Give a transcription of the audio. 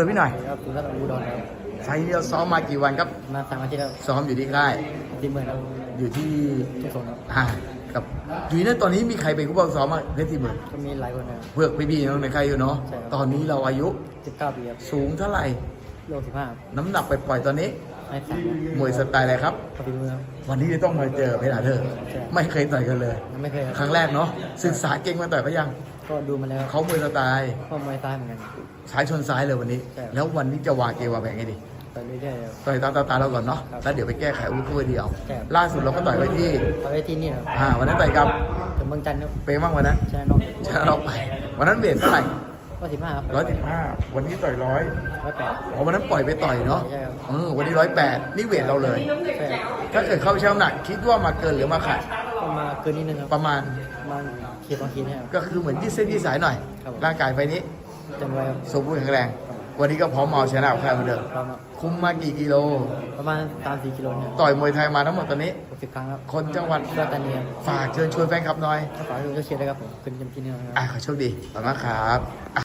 เออพี่หน่อยครับคุณรัตน์อุดรครับไฟล์นี้เราซ้อมมากี่วันครับ มาสามอาทิตย์แล้วซ้อมอยู่ที่ค่ายดีเมืองครับอยู่ที่ทุกคนครับอ่ากับอยู่นั่นตอนนี้มีใครเป็นผู้บังซ้อมมางเพชรทีเมืองก็มีหลายคนนะครับ เพื่อพี่ๆน้องในค่ายอยู่เนาะใช่ครับ ตอนนี้เราอายุสิบเก้าปีครับสูงเท่าไหร่โลสิบห้าน้ำหนักไปปล่อยๆตอนนี้ ให้สามมวยสไตล์อะไรครับก็ดีเมืองครับ วันนี้จะต้องมาเจอเพชรอาเธอร์ใช่ ไม่เคยต่อยกันเลย ยังไม่เคยครับครั้งแรกเนาะศึกษาเก่งมาต่อยเขายังก็ดูมาแล้วเขามวยสไตล์ก็มวยซ้ายเหมือนกันซ้ายชนซ้ายเลยวันนี้ ใช่ แล้ววันนี้จะวางเกมวางแผนไงดีไปเรื่อยๆครับ ต่อยตามตาตาเราก่อนเนาะครับแล้วเดี๋ยวไปแก้ไขอาวุ้นคู่เดียวใช่ล่าสุดเราก็ต่อยไปที่ไปไว้ที่นี่ครับอ่าวันนั้นต่อยกับถึงเมืองจันทร์ครับเปย์บ้างวันนั้นชนะน้องชนะเราไป วันนั้นเวทเท่าไหร่ ก็สิบห้าครับร้อยสิบห้าวันนี้ต่อยร้อยร้อยแปดอ๋อวันนั้นปล่อยไปต่อยเนาะใช่ครับเออวันนี้ร้อยแปดนี่เวทเราเลยใช่ครับถ้าเกิดเข้าเช้าหนักคิดว่ามาเกินหรือมาขาดก็มาเกินนิดนึงครับประมาณมาขีดสองขีดเนี่ยครับ ก็คือเหมือนยืดเส้นยืดสายหน่อย ครับผม ร่างกายไฟนี้เต็มไว้ครับสมบูรณ์แข็งแรง วันนี้ก็พร้อมเอาชนะกับใครเหมือนเดิมพร้อมครับคุมมากี่กิโล ประมาณสามสี่กิโลเนี่ยต่อยมวยไทยมาทั้งหมดตอนนี้ หกสิบครั้งครับคนจังหวัดเพื่อตันเนียฝากเชิญชวนแฟนคลับหน่อยก็ฝากทุกคนช่วยเชียร์ด้วยครับผมขึ้นเต็มที่แน่นอนครับ อะขอโชคดีขอบคุณมากครับ